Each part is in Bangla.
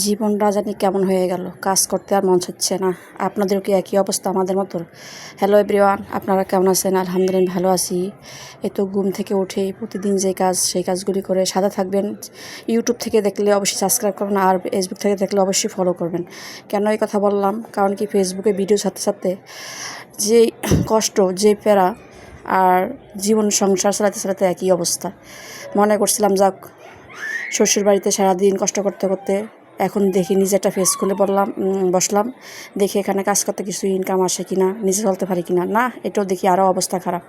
জীবনটা জানি কেমন হয়ে গেল, কাজ করতে আর মন হচ্ছে না। আপনাদেরও কি একই অবস্থা আমাদের মতো? হ্যালো এভরিওয়ান আপনারা কেমন আছেন? আলহামদুলিল্লাহ ভালো আছি। এই তো ঘুম থেকে উঠে প্রতিদিন যে কাজ, সেই কাজগুলি করে সাথে থাকবেন। ইউটিউব থেকে দেখলে অবশ্যই সাবস্ক্রাইব করবেন আর ফেসবুক থেকে দেখলে অবশ্যই ফলো করবেন। কেন এই কথা বললাম? কারণ কি ফেসবুকে ভিডিও সাথে সাথে যে কষ্ট, যে প্যারা আর জীবন সংসার চালাতে চালাতে একই অবস্থা। মনে করছিলাম, যাক শ্বশুর বাড়িতে সারাদিন কষ্ট করতে করতে এখন দেখি নিজে একটা ফেস খুলে পড়লাম বসলাম। দেখি এখানে কাজ করতে কিছু ইনকাম আসে কি না নিজে চলতে পারি কিনা। না না এটাও দেখি আরও অবস্থা খারাপ।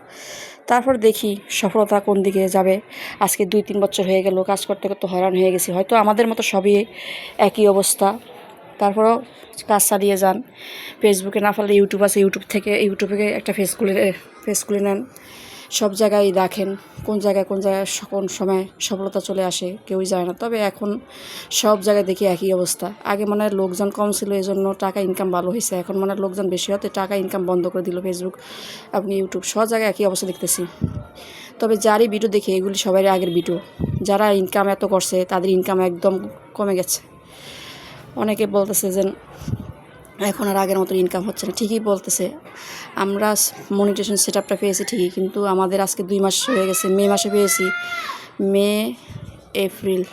তারপর দেখি সফলতা কোন দিকে যাবে। আজকে দুই তিন বছর হয়ে গেল, কাজ করতে করতে হয়রান হয়ে গেছি। হয়তো আমাদের মতো সবই একই অবস্থা। তারপরও কাজ চালিয়ে যান। ফেসবুকে না পারলে ইউটিউব আছে ইউটিউব থেকে ইউটিউবে একটা ফেস খুলে ফেস খুলে নেন। সব জায়গায় দেখেন কোন জায়গায় কোন জায়গায় কোন সময় সফলতা চলে আসে, কেউই যায় না। তবে এখন সব জায়গায় দেখি একই অবস্থা। আগে মনে হয় লোকজন কম ছিল এই জন্য টাকা ইনকাম ভালো হয়েছে এখন মনে হয় লোকজন বেশি হতে টাকা ইনকাম বন্ধ করে দিল ফেসবুক আপনি ইউটিউব সব জায়গায় একই অবস্থা দেখতেছি। তবে যারই ভিডিও দেখি, এগুলি সবারই আগের ভিডিও যারা ইনকাম এত করছে, তাদের ইনকাম একদম কমে গেছে। অনেকে বলতেছে যে এখন আর আগের মতো ইনকাম হচ্ছে না। ঠিকই বলতেছে। আমরা মনিটেশন সেট আপটা পেয়েছি ঠিকই, কিন্তু আমাদের আজকে দুই মাস হয়ে গেছে। মে মাসে পেয়েছি। মে, এপ্রিল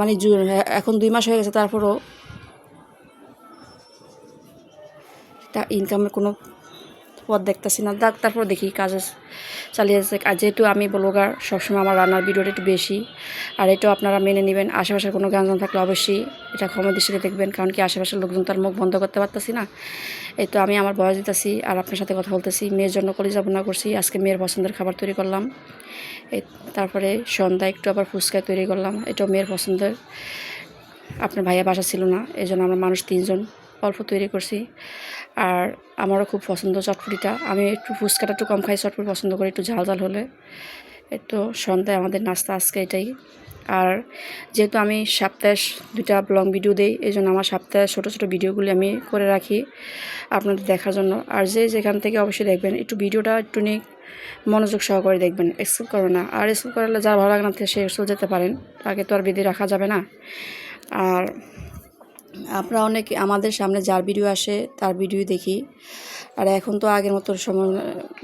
মানে জুন এখন দুই মাস হয়ে গেছে। তারপরও তা ইনকামের কোনো পথ দেখতেছি না। দেখ তারপর দেখি কাজ চালিয়ে যাচ্ছে। আর যেহেতু আমি ব্লগার, সবসময় আমার রান্নার ভিডিওটা একটু বেশি। আর এটাও আপনারা মেনে নেবেন। আশেপাশের কোনো গানজন থাকলে অবশ্যই এটা ক্ষমা দৃষ্টিতে দেখবেন। কারণ কি আশেপাশের লোকজন তার মুখ বন্ধ করতে পারতেছি না। এই তো আমি আমার বয়স দিতেছি আর আপনার সাথে কথা বলতেছি। মেয়ের জন্য কলিজা বোনা করছি। আজকে মেয়ের পছন্দের খাবার তৈরি করলাম। এই তারপরে সন্ধ্যা একটু আবার ফুচকা তৈরি করলাম। এটাও মেয়ের পছন্দের। আপনার ভাইয়া বাসা ছিল না এই জন্য আমরা মানুষ তিনজন অল্প তৈরি করছি। আর আমারও খুব পছন্দ চটপটিটা। আমি একটু ফুচকাটা একটু কম খাই, চটপটি পছন্দ করি, একটু ঝাল ঝাল হলে। তো সন্ধ্যায় আমাদের নাস্তা আজকে এটাই। আর যেহেতু আমি সপ্তাহে দুইটা লং ভিডিও দিই এই জন্য আমার সপ্তাহে ছোটো ছোটো ভিডিওগুলি আমি করে রাখি আপনাদের দেখার জন্য। আর যে যেখান থেকে অবশ্যই দেখবেন, একটু ভিডিওটা একটু নিয়ে মনোযোগ সহকারে দেখবেন স্কুল করবে না। আর স্কুল করালে যার ভালো লাগে না সে স্কুল যেতে পারেন, তাকে তো আর বেঁধে রাখা যাবে না। আর আমরা অনেকে আমাদের সামনে যার ভিডিও আসে, তার ভিডিও দেখি। আর এখন তো আগের মতো সময়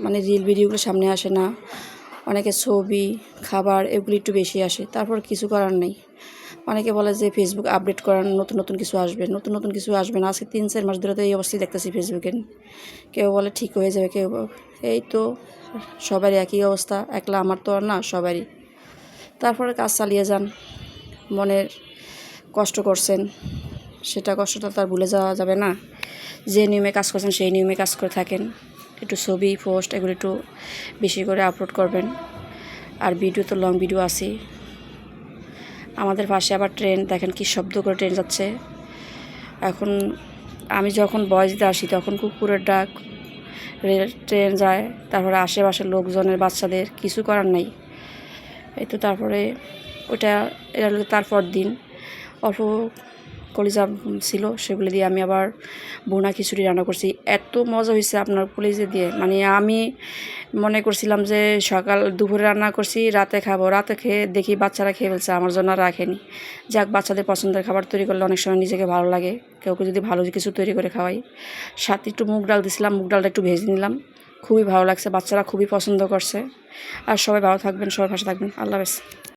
মানে রিল ভিডিওগুলো সামনে আসে না। অনেকে ছবি, খাবার এগুলি একটু বেশি আসে, তারপর কিছু করার নেই। অনেকে বলে যে ফেসবুক আপডেট করার নতুন নতুন কিছু আসবে, নতুন নতুন কিছু আসবে না। আজকে তিন, চার মাস ধরে তো এই অবস্থায় দেখতেছি ফেসবুকে কেউ বলে ঠিক হয়ে যাবে, কেউ এই তো সবারই একই অবস্থা, একলা আমার তো আর না, সবারই। তারপরে কাজ চালিয়ে যান, মনের কষ্ট করছেন। সেটা কষ্টটা তো আর ভুলে যাওয়া যাবে না। যে নিয়মে কাজ করছেন, সেই নিয়মে কাজ করে থাকেন। একটু ছবি পোস্ট এগুলো একটু বেশি করে আপলোড করবেন। আর ভিডিও তো লং ভিডিও আছে আমাদের পাশে আবার ট্রেন দেখেন কি শব্দ করে ট্রেন যাচ্ছে। এখন আমি যখন বয়স দিতে আসি, তখন কুকুরের ডাক, রেল ট্রেন যায়, তারপরে আশেপাশের লোকজনের, বাচ্চাদের কিছু করার নাই। এই তো তারপরে ওটা এটা তারপর দিন। অল্প কলিজা ছিল, সেগুলো দিয়ে আমি আবার বোনা খিচুড়ি রান্না করছি। এত মজা হয়েছে আপনার কলিজা দিয়ে। মানে আমি মনে করছিলাম যে সকাল দুপুরে রান্না করছি, রাতে খাব। রাতে খেয়ে দেখি বাচ্চারা খেয়ে ফেলছে, আমার জন্য রাখেনি। যাক, বাচ্চাদের পছন্দের খাবার তৈরি করলে অনেক সময় নিজেকে ভালো লাগে। কেউ যদি ভালো কিছু তৈরি করে খাওয়াই। সাথে একটু মুগ ডাল দিছিলাম, মুগ ডালটা একটু ভেজে নিলাম। খুবই ভালো লাগছে, বাচ্চারা খুবই পছন্দ করছে। আর সবাই ভালো থাকবেন সবার ভাষা থাকবেন। আল্লাহ হাফেজ।